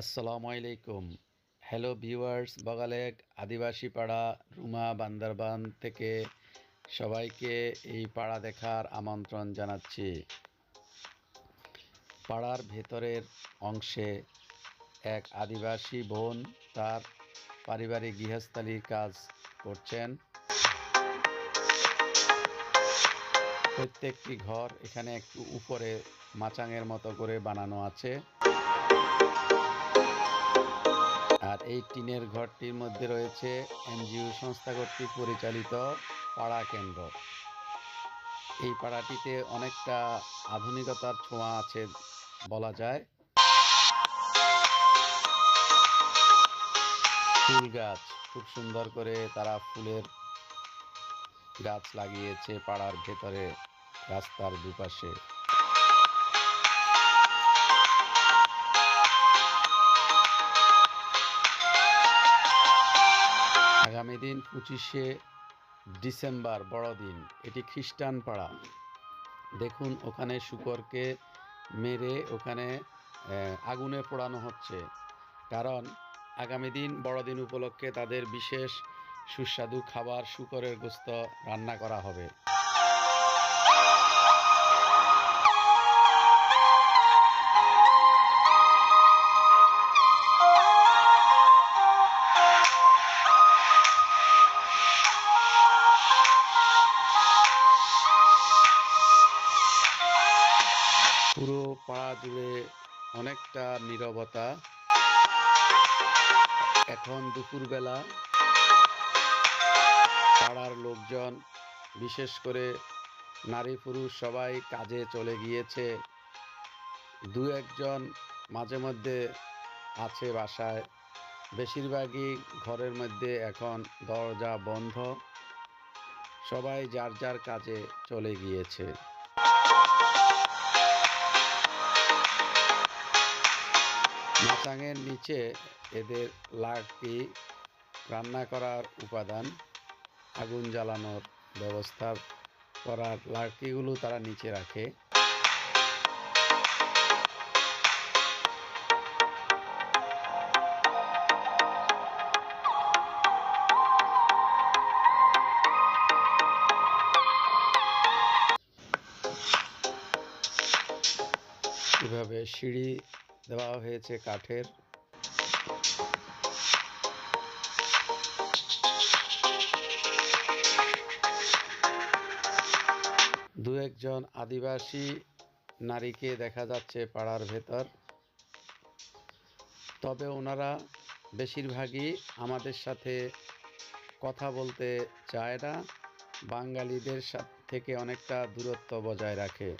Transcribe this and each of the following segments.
আসসালামু আলাইকুম। Hello viewers Boga Lake, আদিবাসী পাড়া, রুমা, বান্দরবান থেকে সবাইকে এই পাড়া দেখার আমন্ত্রণ জানাচ্ছি। পাড়ার ভেতরের অংশে এক আদিবাসী বোন তার পারিবারিক গৃহস্থালির কাজ করছেন। প্রত্যেকটি ঘর এখানে একটু উপরে মাচাঙের মতো করে বানানো আছে। আর এই টিনের ঘরটির মধ্যে রয়েছে এনজিও সংস্থা কর্তৃক পরিচালিত পাড়া কেন্দ্র। এই পাড়াটিতে অনেকটা আধুনিকতার ছোঁয়া আছে বলা যায়। ফুল গাছ, খুব সুন্দর করে তারা ফুলের গাছ লাগিয়েছে পাড়ার ভেতরে, রাস্তার দুপাশে। আগামী দিন পঁচিশে ডিসেম্বর, বড়দিন। এটি খ্রিস্টান পাড়া দেখুন, ওখানে শুকরকে মেরে ওখানে আগুনে পোড়ানো হচ্ছে। কারণ, আগামী দিন বড়দিন উপলক্ষে তাদের বিশেষ সুস্বাদু খাবার, শুকরের গোস্ত রান্না করা হবে। পুরো পাড়া জুড়ে অনেকটা নীরবতা। এখন দুপুরবেলা পাড়ার লোকজন, বিশেষ করে নারী পুরুষ সবাই কাজে চলে গিয়েছে। দু একজন মাঝে মধ্যে আছে বাসায়। বেশিরভাগই ঘরের মধ্যে এখন দরজা বন্ধ। সবাই যার যার কাজে চলে গিয়েছে। মাচাঙের নিচে এদের লাকড়ি রান্না করার উপাদান, আগুন জ্বালানোর ব্যবস্থা করার লাকড়িগুলো তারা নিচে রাখে। এভাবে সিঁড়ি দেওয়া হয়েছে কাঠের। দু একজন আদিবাসী নারীকে দেখা যাচ্ছে পাড়ার ভেতর। তবে ওনারা বেশিরভাগই আমাদের সাথে কথা বলতে চায় না। বাঙালিদের থেকে অনেকটা দূরত্ব বজায় রাখে।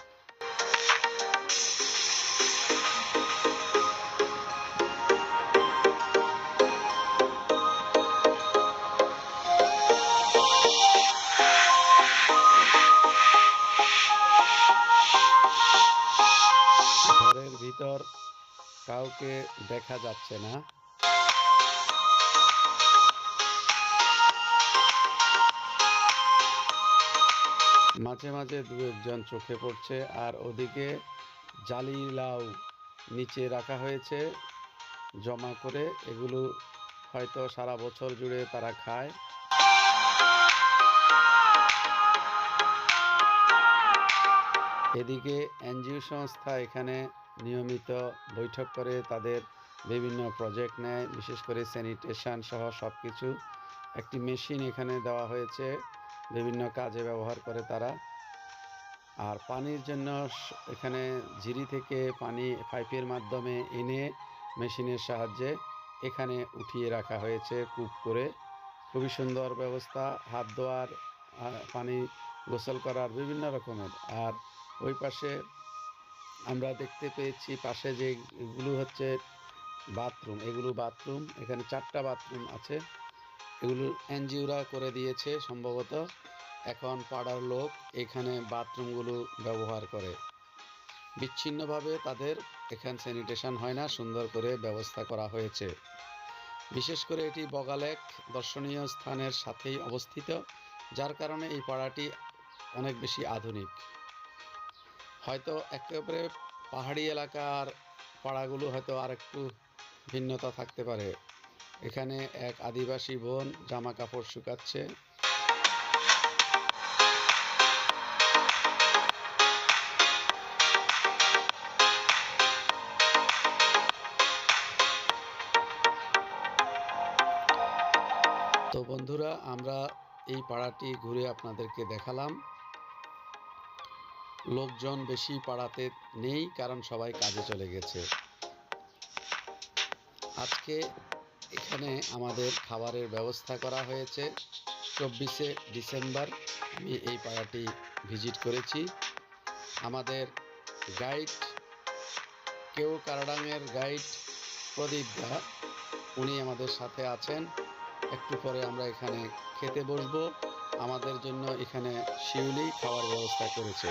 কাউকে দেখা যাচ্ছে না। মাঝে মাঝে দু একজন চোখে পড়ছে, আর ওদিকে জালি লাউ নিচে রাখা হয়েছে জমা করে। এগুলো হয়তো সারা বছর জুড়ে তারা খায়। এদিকে এনজিও সংস্থা এখানে নিয়মিত বৈঠক করে তাদের বিভিন্ন প্রজেক্ট নেয়, বিশেষ করে স্যানিটেশন সহ সব কিছু একটি মেশিন এখানে দেওয়া হয়েছে, বিভিন্ন কাজে ব্যবহার করে তারা। আর পানির জন্য এখানে ঝিরি থেকে পানি পাইপের মাধ্যমে এনে মেশিনের সাহায্যে এখানে উঠিয়ে রাখা হয়েছে কূপ করে। খুবই সুন্দর ব্যবস্থা, হাত ধোয়ার পানি গোসল করার বিভিন্ন রকমের। আর ওই পাশে আমরা দেখতে পেয়েছি পাশে যে এগুলো হচ্ছে বাথরুম। এগুলো বাথরুম, এখানে চারটা বাথরুম আছে। এগুলো এনজিওরা করে দিয়েছে সম্ভবত। এখন পাড়ার লোক এখানে বাথরুমগুলো ব্যবহার করে। বিচ্ছিন্নভাবে তাদের এখানে স্যানিটেশন হয় না, সুন্দর করে ব্যবস্থা করা হয়েছে। বিশেষ করে এটি বগালেক দর্শনীয় স্থানের সাথেই অবস্থিত, যার কারণে এই পাড়াটি অনেক বেশি আধুনিক। হয়তো একেবারে পাহাড়ি এলাকার পাড়াগুলো হয়তো আর একটু ভিন্নতা থাকতে পারে। এখানে এক আদিবাসী বোন জামা কাপড় শুকাচ্ছে। তো বন্ধুরা, আমরা এই পাড়াটি ঘুরে আপনাদেরকে দেখালাম। লোকজন বেশি পাড়াতে নেই, কারণ সবাই কাজে চলে গেছে। আজকে এখানে আমাদের খাবারের ব্যবস্থা করা হয়েছে। চব্বিশে ডিসেম্বর আমি এই পাড়াটি ভিজিট করেছি। আমাদের গাইড, কেউ কারাডাঙের গাইড প্রদীপ দা, উনি আমাদের সাথে আছেন। একটু পরে আমরা এখানে খেতে বসবো। আমাদের জন্য এখানে শিউলি খাওয়ার ব্যবস্থা করেছে।